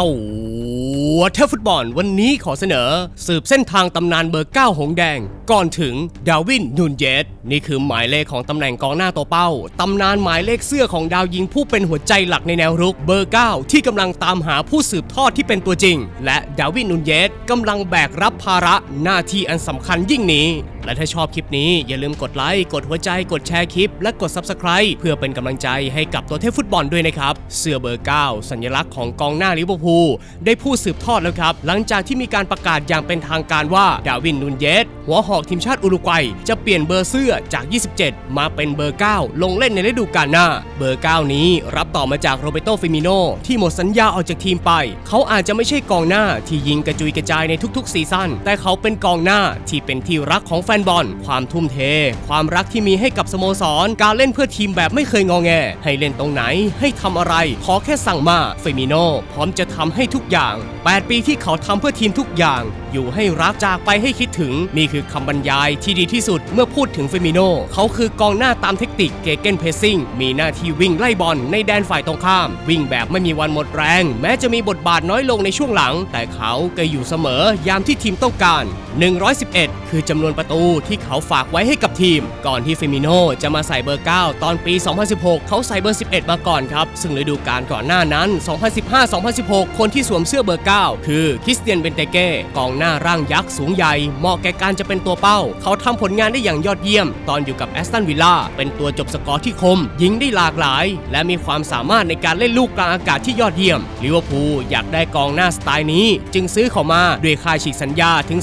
ตัวเทฟุตบอลวันนี้ขอเสนอ สืบเส้นทางตำนานเบอร์ 9 หงแดง ก่อนถึงดาวินนูนเยสนี่คือหมายเลขของตำแหน่งกองหน้าตัวเป้า ตำนานหมายเลขเสื้อของดาวยิงผู้เป็นหัวใจหลักในแนวรุกเบอร์ 9 ที่กำลังตามหาผู้สืบทอดที่เป็นตัวจริง และดาวินนูนเยสกำลังแบกรับภาระหน้าที่อันสำคัญยิ่งนี้และถ้าชอบคลิปนี้อย่าลืมกดไลค์กดหัวใจกดแชร์คลิป และกด Subscribe เพื่อเป็นกำลังใจให้กับตัวเทพฟุตบอลด้วยนะครับ เสื้อเบอร์ 9 สัญลักษณ์ของกองหน้าลิเวอร์พูลได้ผู้สืบทอดแล้วครับ หลังจากที่มีการประกาศอย่างเป็นทางการว่าดาวินนูนเยสหัวหอกทีมชาติอุรุกวัย จะเปลี่ยนเบอร์เสื้อจาก 27 มาเป็นเบอร์ 9 ลงเล่นในฤดูกาลหน้า เบอร์ 9 นี้รับต่อมาจากโรเบโตฟิมิโนที่หมดสัญญาออกจากทีมไป เขาอาจจะไม่ใช่กองหน้าที่ยิงกระจุยกระจายในทุกๆซีซั่นแต่เขาเป็นกองหน้าที่เป็นที่รักของฟนบอล ความทุ่มเท ความรักที่มีให้กับสโมสร การเล่นเพื่อทีมแบบไม่เคยงอแง ให้เล่นตรงไหน ให้ทำอะไร ขอแค่สั่งมา เฟมิโนพร้อมจะทำให้ทุกอย่าง 8 ปีที่เขาทำเพื่อทีมทุกอย่าง อยู่ให้รักจากไปให้คิดถึง นี่คือคำบรรยายที่ดีที่สุดเมื่อพูดถึงเฟมิโนเขาคือกองหน้าตามเทคนิคเกเกนเพสซิ่งมีหน้าที่วิ่งไล่บอลในแดนฝ่ายตรงข้าม วิ่งแบบไม่มีวันหมดแรง แม้จะมีบทบาทน้อยลงในช่วงหลัง แต่เขาก็อยู่เสมอยามที่ทีมต้องการ 111 คือจำนวนประตูที่เขาฝากไว้ให้กับทีม ก่อนที่เฟมิโนจะมาใส่เบอร์ 9 ตอนปี 2016 เขาใส่เบอร์ 11 มาก่อนครับ ซึ่งฤดูกาลก่อนหน้านั้น 2015-2016 คนที่สวมเสื้อเบอร์ 9 คือคริสเตียนเบนเตเก้กองหน้าร่างยักษ์สูงใหญ่ เหมาะแก่การจะเป็นตัวเป้า เขาทำผลงานได้อย่างยอดเยี่ยม ตอนอยู่กับแอสตันวิลล่าเป็นตัวจบสกอร์ที่คม ยิงได้หลากหลาย และมีความสามารถในการเล่นลูกกลางอากาศที่ยอดเยี่ยมลิเวอร์พูลอยากได้กองหน้าสไตล์นี้ จึงซื้อเขามาด้วยค่าฉีกสัญญาถึง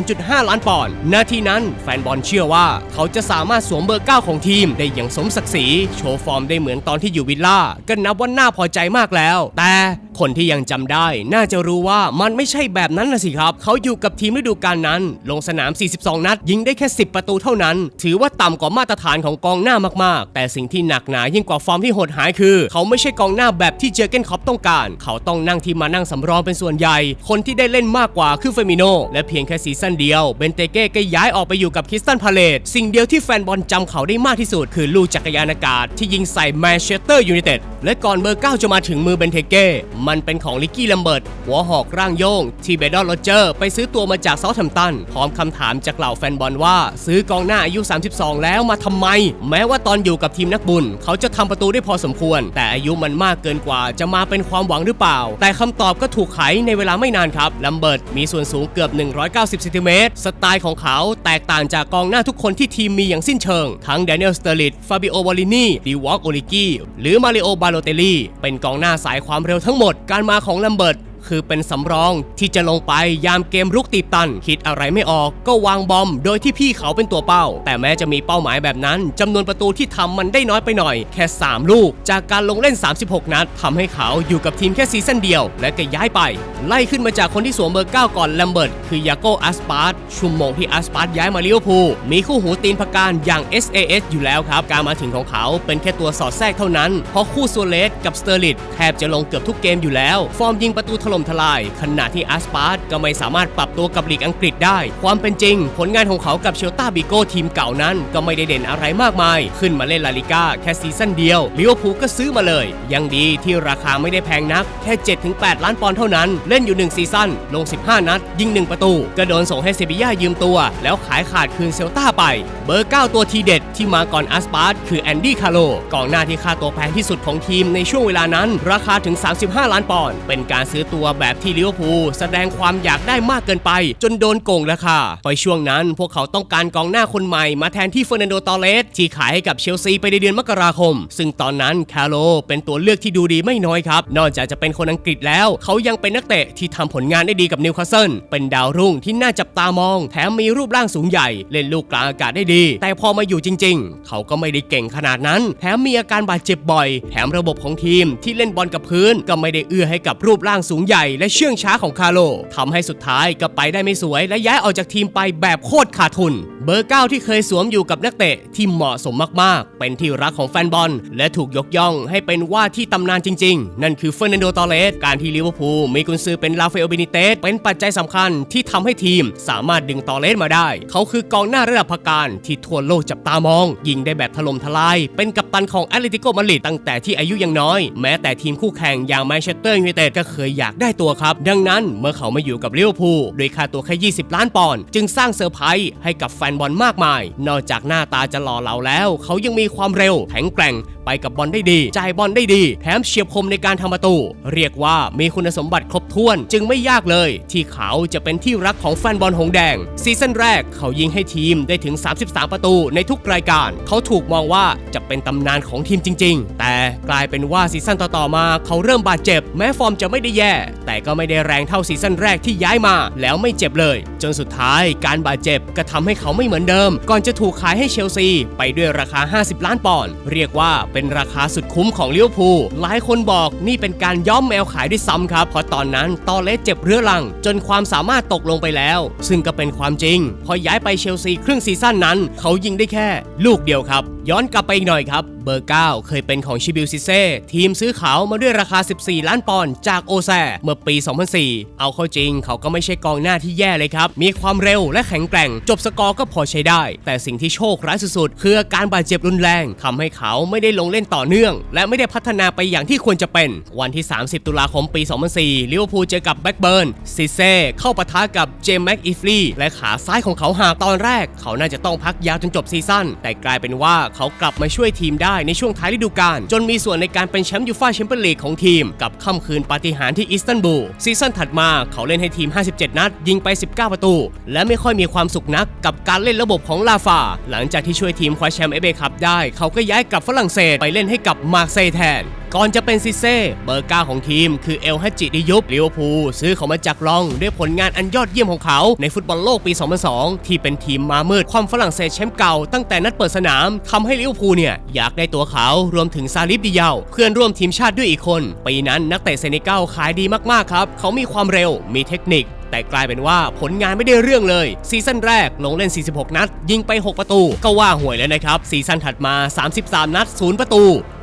32.5 ล้านปอนด์นาทีนั้นแฟนบอลเชื่อว่า เขาจะสามารถสวมเบอร์ 9 ของทีมได้อย่างสมศักดิ์ศรีโชว์ฟอร์มได้เหมือนตอนที่อยู่วิลล่าก็นับว่าน่าพอใจมากแล้ว แต่คนที่ยังจำได้น่าจะรู้ว่ามันไม่ใช่แบบนั้นนะสิครับ เขาอยู่กับทีมฤดูกาลนั้น ลงสนาม 42 นัด ยิงได้แค่ 10 ประตูเท่านั้น ถือว่าต่ำกว่ามาตรฐานของกองหน้ามากๆ แต่สิ่งที่หนักหนายิ่งกว่าฟอร์มที่หดหายคือ เขาไม่ใช่กองหน้าแบบที่เจอเกนคอปต้องการ เขาต้องนั่งทีมมานั่งสำรองเป็นส่วนใหญ่ คนที่ได้เล่นมากกว่าคือเฟมิโนและเพียงแค่ซีซั่นเดียวเบนเตเก้ก็ย้ายออกไปอยู่กับคริสตันพาเลตสิ่งเดียวที่แฟนบอลจำเขาได้มากที่สุด คือลูกจักรยานอากาศที่ยิงใส่แมนเชสเตอร์ยูไนเต็ดและก่อนเบอร์9จะมาถึงมือเบนเทเก้มันเป็นของลิกกี้ลัมเบิร์ตหัวหอกร่างโยง ที่เบดอนโรเจอร์ ไปซื้อตัวมาจากเซาท์แฮมป์ตัน พร้อมคำถามจากเหล่าแฟนบอลว่า ซื้อกองหน้าอายุ 32 แล้วมาทำไม แม้ว่าตอนอยู่กับทีมนักบุญ เขาจะทำประตูได้พอสมควร แต่อายุมันมากเกินกว่าจะมาเป็นความหวังหรือเปล่า แต่คำตอบก็ถูกไขในเวลาไม่นานครับลัมเบิร์ตมีส่วนสูงเกือบ 190เซนติเมตรสไตล์ของเขาแตกต่างจากกองหน้าทุกคนที่ทีมมีอย่างสิ้นเชิง ทั้งแดเนียลสเตอริดฟาบิโอวอลินีดีวอล์กโอลิกี้หรือมาริโอบาโลเตลลี่เป็นกองหน้าสายความเร็วทั้งหมดการมาของลัมเบิร์ต คือเป็นสำรองที่จะลงไปยามเกมรุกตีบตัน คิดอะไรไม่ออกก็วางบอมโดยที่พี่เขาเป็นตัวเป้า แต่แม้จะมีเป้าหมายแบบนั้นจำนวนประตูที่ทำมันได้น้อยไปหน่อย แค่ 3 ลูก จากการลงเล่น 36 นัดทำให้เขาอยู่กับทีมแค่ซีซั่นเดียว และก็ย้ายไป ไล่ขึ้นมาจากคนที่สวมเบอร์ 9 ก่อนแลมเบิร์ตคือยาโกอัสปาร์ตชุมโมงที่อัสปาร์ตย้ายมาลิเวอร์พูลมีคู่หูตีนพการอย่าง SAS อยู่แล้วครับการมาถึงของเขาเป็นแค่ตัวสอดแทรกเท่านั้นเพราะคู่โซเลสกับสเตอร์ลิตแทบจะลงเกือบทุกเกมอยู่แล้ว ฟอร์มยิงประตูถล่มทลาย ขณะที่อัสปาร์ตก็ไม่สามารถปรับตัวกับลีกอังกฤษได้ ความเป็นจริง ผลงานของเขากับเชลตาบิโก้ทีมเก่านั้น ก็ไม่ได้เด่นอะไรมากมาย ขึ้นมาเล่นลาลิก้าแค่ซีซั่นเดียวลิเวอร์พูลก็ซื้อมาเลย ยังดีที่ราคาไม่ได้แพงนัก แค่ 7-8 ล้านปอนด์เท่านั้น เล่นอยู่ 1 ซีซั่น ลง 15 นัด ยิง 1 ประตู ก็โดนส่งให้เซบีย่ายืมตัว แล้วขายขาดคืนเซลตาไป เบอร์ 9 ตัวทีเด็ดที่มาก่อนอัสปาร์ตคือแอนดี้คาโลกองหน้าที่ค่าตัวแพงที่สุดของทีมในช่วงเวลานั้น ราคาถึง 35 ล้านปอนด์เป็นการซื้อตัววแบบที่ลิเวอร์พูลแสดงความอยากได้มากเกินไป จนโดนโกงราคาไปช่วงนั้นพวกเขาต้องการกองหน้าคนใหม่มาแทนที่เฟอร์นันโดตอเลสที่ขายให้กับเชลซีไปในเดือนมกราคม ซึ่งตอนนั้นคาโลเป็นตัวเลือกที่ดูดีไม่น้อยครับ นอกจากจะเป็นคนอังกฤษแล้ว เขายังเป็นนักเตะที่ทำผลงานได้ดีกับนิวคาสเซิลเป็นดาวรุ่งที่น่าจับตามอง แถมมีรูปร่างสูงใหญ่ เล่นลูกกลางอากาศได้ดี แต่พอมาอยู่จริง ๆ เขาก็ไม่ได้เก่งขนาดนั้น แถมมีอาการบาดเจ็บบ่อย แถมระบบของทีมที่เล่นบอลกับพื้นก็ไม่ได้เอื้อให้กับรูปร่างสูงใหญ่และเชื่องช้าของคาโลทำให้สุดท้ายก็ไปได้ไม่สวยและย้ายออกจากทีมไปแบบโคตรขาดทุนเบอร์ 9 ที่เคยสวมอยู่กับนักเตะที่เหมาะสมมากๆ เป็นที่รักของแฟนบอล และถูกยกย่องให้เป็นว่าที่ตำนานจริงๆ นั่นคือเฟอร์นันโด ตอเรส การที่ลิเวอร์พูลมีกุนซือเป็นลาเฟโอเบนิเตส เป็นปัจจัยสำคัญที่ทำให้ทีมสามารถดึงตอเรสมาได้ เขาคือกองหน้าระดับพักการที่ทั่วโลกจับตามอง ยิงได้แบบถล่มทลาย เป็นกัปตันของแอตเลติโกมาดริดตั้งแต่ที่อายุยังน้อย แม้แต่ทีมคู่แข่งอย่างแมนเชสเตอร์ยูไนเต็ดก็เคยอยากได้ตัวครับ ดังนั้นเมื่อเขามาอยู่กับลิเวอร์พูลโดยค่าตัวแค่ 20 ล้านปอนด์จึงสร้างเซอร์ไพรส์ให้กับแฟนบอลมากมาย นอกจากหน้าตาจะหล่อเหลาแล้ว เขายังมีความเร็วแข็งแกร่ง ไปกับบอลได้ดี จ่ายบอลได้ดี แถมเฉียบคมในการทำประตู เรียกว่ามีคุณสมบัติครบถ้วนจึงไม่ยากเลย ที่เขาจะเป็นที่รักของแฟนบอลหงแดง ซีซั่นแรกเขายิงให้ทีมได้ถึง 33 ประตูในทุกรายการ เขาถูกมองว่าจะเป็นตำนานของทีมจริง ๆ แต่กลายเป็นว่าซีซั่นต่อๆมาเขาเริ่มบาดเจ็บ แม้ฟอร์มจะไม่ได้แย่ แต่ก็ไม่ได้แรงเท่าซีซั่นแรกที่ย้ายมา แล้วไม่เจ็บเลย จนสุดท้ายการบาดเจ็บก็ทำให้เขาไม่เหมือนเดิม ก่อนจะถูกขายให้เชลซี ไปด้วยราคา 50 ล้านปอนด์เรียกว่าเป็น็นราคาสุดคุ้มของลิเวอร์พูลหลายคนบอกนี่เป็นการย้อมแมวขายด้วยซ้ำครับ เพราะตอนนั้นตอเลสเจ็บเรื้อรัง จนความสามารถตกลงไปแล้ว ซึ่งก็เป็นความจริง พอย้ายไปเชลซีครึ่งซีซั่นนั้น เขายิงได้แค่ ลูกเดียวครับ ย้อนกลับไปอีกหน่อยครับเบอร์ 9 เคยเป็นของชิบิลซิเซ่ทีมซื้อเขามาด้วยราคา 14 ล้านปอนด์จากโอแซเมื่อปี 2004 เอาเข้าจริงเขาก็ไม่ใช่กองหน้าที่แย่เลยครับ มีความเร็วและแข็งแกร่ง จบสกอร์ก็พอใช้ได้ แต่สิ่งที่โชคร้ายสุดๆ คืออาการบาดเจ็บรุนแรงทำให้เขาไม่ได้ลงเล่นต่อเนื่อง และไม่ได้พัฒนาไปอย่างที่ควรจะเป็น วันที่ 30 ตุลาคมปี 2004ลิเวอร์พูลเจอกับแบ็กเบิร์นซิเซ่เข้าปะทะกับเจมส์แม็กอีฟลีและขาซ้ายของเขาหักตอนแรก เขาน่าจะต้องพักยาวจนจบซีซั่นแต่กลายเป็นว่าเขากลับมาช่วยทีมได้ในช่วงท้ายฤดูกาลจนมีส่วนในการเป็นแชมป์ยูฟ่าแชมเปี้ยนลีกของทีม กับค่ำคืนปาฏิหาริย์ที่อิสตันบูลซีซั่นถัดมาเขาเล่นให้ทีม 57 นัด ยิงไป 19 ประตู และไม่ค่อยมีความสุขนักกับการเล่นระบบของลาฟา หลังจากที่ช่วยทีมคว้าแชมป์เอเบคัพได้ เขาก็ย้ายกลับฝรั่งเศสไปเล่นให้กับมาร์เซย์แทน ก่อนจะเป็นซิเซ่เบอร์เก้าของทีมคือเอลฮัจิดิยุบลิเวอร์พูลซื้อเขามาจากลอง ด้วยผลงานอันยอดเยี่ยมของเขาในฟุตบอลโลกปี 2002 ที่เป็นทีมมามืดความฝรั่งเศสแชมป์เก่าตั้งแต่นัดเปิดสนามทำให้ลิเวอร์พูลเนี่ยอยากได้ตัวเขารวมถึงซาลิฟดิยาวเพื่อนร่วมทีมชาติด้วยอีกคน ปีนั้นนักเตะเซเนกัลขายดีมากๆครับ เขามีความเร็วมีเทคนิค แต่กลายเป็นว่าผลงานไม่ได้เรื่องเลย ซีซั่นแรกลงเล่น 46 นัด ยิงไป 6 ประตู ก็ว่าห่วยแล้วนะครับ ซีซั่นถัดมา 33 นัด 0 ประตู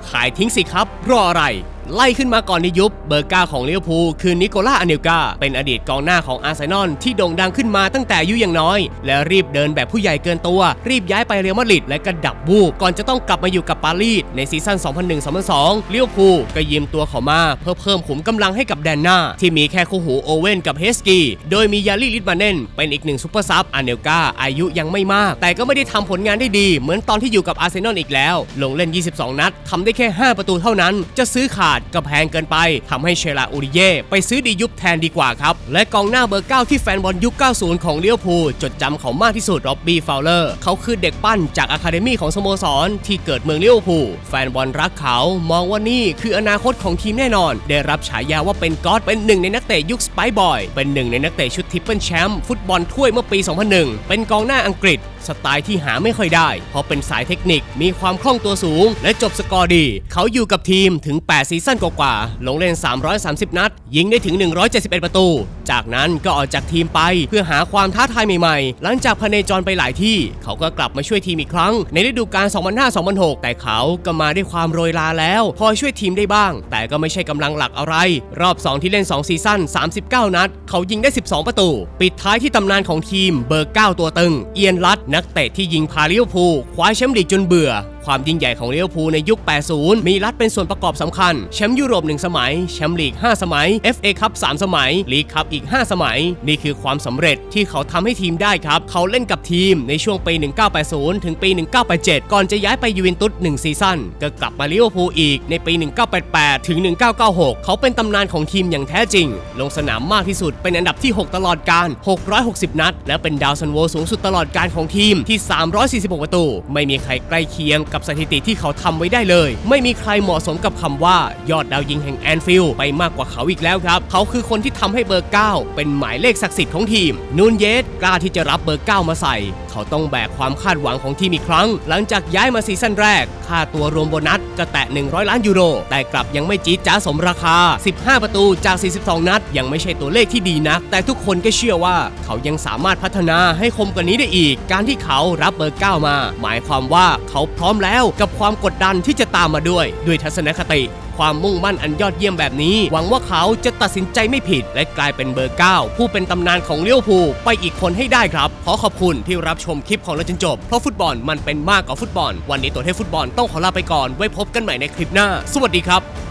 ขายทิ้งสิครับ รออะไร ไล่ขึ้นมาก่อนในยุคเบอร์เก้าของเลิเวพูคือนิโคล่าอเนลกาเป็นอดีตกองหน้าของอาร์เซนอลที่โด่งดังขึ้นมาตั้งแต่อายุยังน้อย และรีบเดินแบบผู้ใหญ่เกินตัว รีบย้ายไปเรอัลมาดริดและก็ดับบูบก่อนจะต้องกลับมาอยู่กับปารีสในซีซั่น 2001-2002ลิเวอร์พูก็ยืมตัวเขามาเพื่อเพิ่มขุมกำลังให้กับแดนหน้า ที่มีแค่คู่หูโอเว่นกับเฮสกีโดยมียาลีลิดมาเน่นเป็นอีกหนึ่งซุปเปอร์ซับอเนลกาอายุยังไม่มาก แต่ก็ไม่ได้ทำผลงานได้ดี เหมือนตอนที่อยู่กับอาร์เซนอลอีกแล้ว ลงเล่น 22 นัดทำได้แค่ 5 ประตูเท่านั้น จะซื้อขาดก็แพงเกินไปทำให้เชลาอูริเย่ไปซื้อดียุบแทนดีกว่าครับ และกองหน้าเบอร์ 9 ที่แฟนบอลยุค 90 ของเลี้ยวพูจดจำเขามากที่สุดร็อบบี้ฟาวเลอร์เขาคือเด็กปั้นจากอะคาเดมี่ของสโมสร ที่เกิดเมืองเลี้ยวพูแฟนบอลรักเขามองว่านี่คืออนาคตของทีมแน่นอน ได้รับฉายาว่าเป็นก๊อตเป็นหนึ่งในนักเตะยุคสไปบอยเป็นหนึ่งในนักเตะชุดทิปเปิลแชมป์ฟุตบอลถ้วยเมื่อปี 2001 เป็นกองหน้าอังกฤษ สไตล์ที่หาไม่ค่อยได้ เพราะเป็นสายเทคนิคมีความคล่องตัวสูง และจบสกอร์ดี เขาอยู่กับทีมถึง 8 ซีซนกว่าๆลงเล่น 330 นัด ยิงได้ถึง 171 ประตู จากนั้นก็ออกจากทีมไปเพื่อหาความท้าทายใหม่ๆ หลังจากพเนจรไปหลายที่ เขาก็กลับมาช่วยทีมอีกครั้ง ในฤดูกาล 2005-2006 แต่เขาก็มาด้วยความโรยลาแล้ว พอช่วยทีมได้บ้าง แต่ก็ไม่ใช่กำลังหลักอะไร รอบ 2 ที่เล่น 2 ซีซั่น 39 นัด เขายิงได้ 12 ประตู ปิดท้ายที่ตำนานของทีมเบอร์ 9 ตัวตึง เอียนลัดนักเตะที่ยิงพาลิเวอร์พูลคว้าแชมป์ลีกจนเบื่อ ความยิ่งใหญ่ของลิเวอร์พูลในยุค 80 มีรัฐเป็นส่วนประกอบสำคัญ แชมป์ยุโรป 1 สมัย แชมป์ลีก 5 สมัย FA คัพ 3 สมัย ลีกคัพอีก 5 สมัย นี่คือความสำเร็จที่เขาทำให้ทีมได้ครับ เขาเล่นกับทีมในช่วงปี 1980 ถึงปี 1987 ก่อนจะย้ายไปยูเวนตุส1ซีซั่น ก็กลับมาลิเวอร์พูลอีกในปี 1988 ถึง 1996 เขาเป็นตำนานของทีมอย่างแท้จริง ลงสนามมากที่สุดเป็นอันดับที่ 6 ตลอดการ 660 นัด และเป็นดาวซันโวสูงสุดตลอดการของทีมที่ 346 ประตู ไม่มีใครใกล้เคียงกับกับสถิติที่เขาทำไว้ได้เลย ไม่มีใครเหมาะสมกับคำว่ายอดดาวยิงแห่งแอนฟิลด์ไปมากกว่าเขาอีกแล้วครับ เขาคือคนที่ทำให้เบอร์ 9 เป็นหมายเลขศักดิ์สิทธิ์ของทีม นูนเยสกล้าที่จะรับเบอร์ 9 มาใส่ เขาต้องแบกความคาดหวังของทีมอีกครั้ง หลังจากย้ายมาซีซั่นแรก ค่าตัวรวมโบนัสก็แตะ 100 ล้านยูโร แต่กลับยังไม่จี๊ดจ้าสมราคา 15 ประตูจาก 42 นัด ยังไม่ใช่ตัวเลขที่ดีนัก แต่ทุกคนก็เชื่อว่า เขายังสามารถพัฒนาให้คมกว่านี้ได้อีก การที่เขารับเบอร์ 9 มา หมายความว่าเขาพร้อมแล้วกับความกดดันที่จะตามมาด้วย ด้วยทัศนคติ ความมุ่งมั่นอันยอดเยี่ยมแบบนี้ หวังว่าเขาจะตัดสินใจไม่ผิด และกลายเป็นเบอร์ 9 ผู้เป็นตำนานของเลี้ยวภูไปอีกคนให้ได้ครับ ขอขอบคุณที่รับชมคลิปของเราจนจบ เพราะฟุตบอลมันเป็นมากกว่าฟุตบอล วันนี้ตัวเทพฟุตบอลต้องขอลาไปก่อนไว้พบกันใหม่ในคลิปหน้า สวัสดีครับ